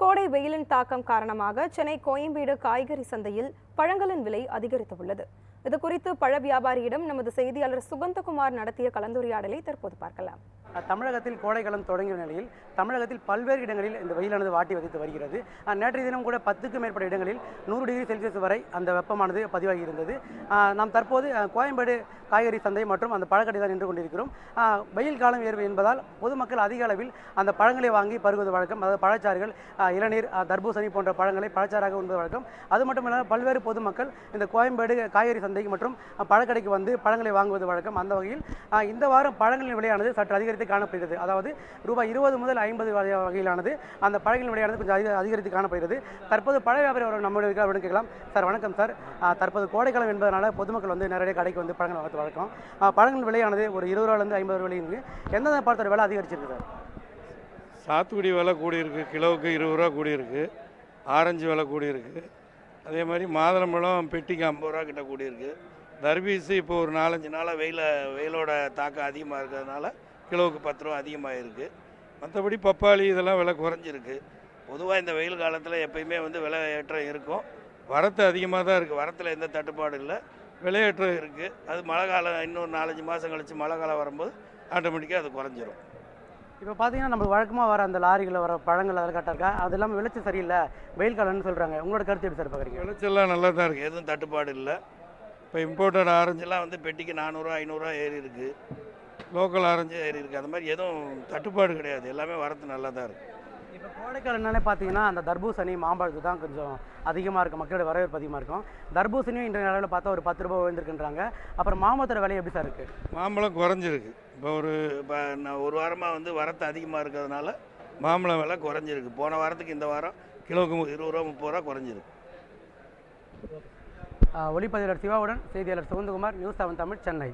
கோடை வெயிலின் தாக்கம் காரணமாக சென்னை கோயம்பேடு காய்கறி சந்தையில் பழங்களின் விலை அதிகரித்துள்ளது. இது குறித்து பழ வியாபாரியிடம் நமது செய்தியாளர் சுகந்தகுமார் நடத்திய கலந்துரையாடலை தற்போது பார்க்கலாம். தமிழகத்தில் கோடைக்காலம் தொடங்கிய நிலையில் தமிழகத்தில் பல்வேறு இடங்களில் இந்த வெயிலானது வாட்டி வதைத்து வருகிறது. நேற்றைய தினம் கூட பத்துக்கும் மேற்பட்ட இடங்களில் நூறு டிகிரி செல்சியஸ் வரை அந்த வெப்பமானது பதிவாகி இருந்தது. நாம் தற்போது கோயம்பேடு காய்கறி சந்தை மற்றும் அந்த பழக்கடை தான் நின்று கொண்டிருக்கிறோம். வெயில் காலம் ஏற்ப என்பதால் பொதுமக்கள் அதிக அளவில் அந்த பழங்களை வாங்கி பருகுவது வழக்கம். அதாவது பழச்சாறுகள் இளநீர் தர்பூசணி போன்ற பழங்களை பழச்சாறாக உண்பது வழக்கம். அது மட்டும் இல்லாமல் பல்வேறு பொதுமக்கள் இந்த கோயம்பேடு காய்கறி சந்தைக்கு மற்றும் பழக்கடைக்கு வந்து பழங்களை வாங்குவது வழக்கம். அந்த வகையில் இந்த வாரம் பழங்களின் விலையானது சற்று அதிகரித்து காணப்படுகிறது. அதாவது ரூபாய் இருபது முதல் ஐம்பது வகையிலானது அந்த பழங்களின் விலையானது கொஞ்சம் அதிக அதிகரித்து காணப்படுகிறது. தற்போது பழ வியாபாரி அவர் நம்முடைய அப்படின்னு கேட்கலாம். சார் வணக்கம் சார். தற்போது கோடைக்காலம் என்பதனால பொதுமக்கள் வந்து நிறைய கடைக்கு வந்து பழங்கள் வாங்குறது வழக்கம். பழங்கள் பழங்களின் விலையானது ஒரு இருபது ரூபாலேருந்து ஐம்பது ரூபாய் இருக்கு எந்தெந்த பழத்தோட விலை அதிகரிச்சிருக்கு சார்? சாத்துக்குடி விலை கூடியிருக்கு கிலோவுக்கு இருபது ரூபா கூடியிருக்கு ஆரஞ்சு விலை கூடியிருக்கு அதே மாதிரி மாதுளம்பழம் பெட்டிக்கு ஐம்பது ரூபா கிட்ட கூடியிருக்கு. தர்பீஸு இப்போ ஒரு நாலஞ்சு நாளாக வெயில வெயிலோட தாக்கம் அதிகமாக இருக்கிறதுனால கிலோவுக்கு பத்து ரூபா அதிகமாக இருக்குது மற்றபடி பப்பாளி இதெல்லாம் விலை குறைஞ்சிருக்கு. பொதுவாக இந்த வெயில் காலத்தில் எப்பயுமே வந்து விலை ஏற்றம் இருக்கும். வரத்து அதிகமாக தான் இருக்குது வரத்தில் எந்த தட்டுப்பாடும் இல்லை. விலையேற்றம் இருக்குது அது மழை காலம் இன்னும் நாலஞ்சு மாதம் கழித்து மழை காலம் வரும்போது ஆட்டோமேட்டிக்காக அது குறைஞ்சிரும். இப்போ பார்த்தீங்கன்னா நம்ம வழக்கமாக வர அந்த லாரிகளில் வர பழங்கள் அதில் கரெக்டாக இருக்கா? அது இல்லாமல் விளைச்சல் சரியில்லை. வெயில் காலம்னு சொல்கிறாங்க உங்களோட கருத்து எப்படி சார் பார்க்குறீங்க விளைச்சல்லாம் நல்லா தான் இருக்குது எதுவும் தட்டுப்பாடு இல்லை. இப்போ இம்போர்ட்டட் ஆரஞ்செல்லாம் வந்து பெட்டிக்கு நானூறுரூவா ஐநூறுரூவா ஏறி இருக்குது லோக்கல் ஆரஞ்சு ஏறி இருக்குது அந்த மாதிரி எதுவும் தட்டுப்பாடு கிடையாது. எல்லாமே வரத்து நல்லா தான் இருக்குது இப்போ கோடைக்காலம்னாலே பார்த்தீங்கன்னா அந்த தர்பூசணி மாம்பழத்து தான் கொஞ்சம் அதிகமாக இருக்கும். மக்களோட வரவேற்பு அதிகமாக இருக்கும். தர்பூசணியும் இன்றைய அளவில் பார்த்தா ஒரு பத்து ரூபாய் விழுந்திருக்குன்றாங்க அப்புறம் மாம்பழத்தோட விலை எப்படி சார் இருக்குது மாம்பழம் குறைஞ்சிருக்கு. இப்போ ஒரு இப்போ ஒரு வாரமாக வந்து வரத்து அதிகமாக இருக்கிறதுனால மாம்பழம் விலை குறைஞ்சிருக்கு. போன வாரத்துக்கு இந்த வாரம் கிலோவுக்கு இருபது ரூபா முப்பது ரூபா குறைஞ்சிருக்கு. ஒளிப்பதிவாளர் சிவாவுடன் செய்தியாளர் சுகந்தகுமார் நியூஸ் செவன் தமிழ் சென்னை.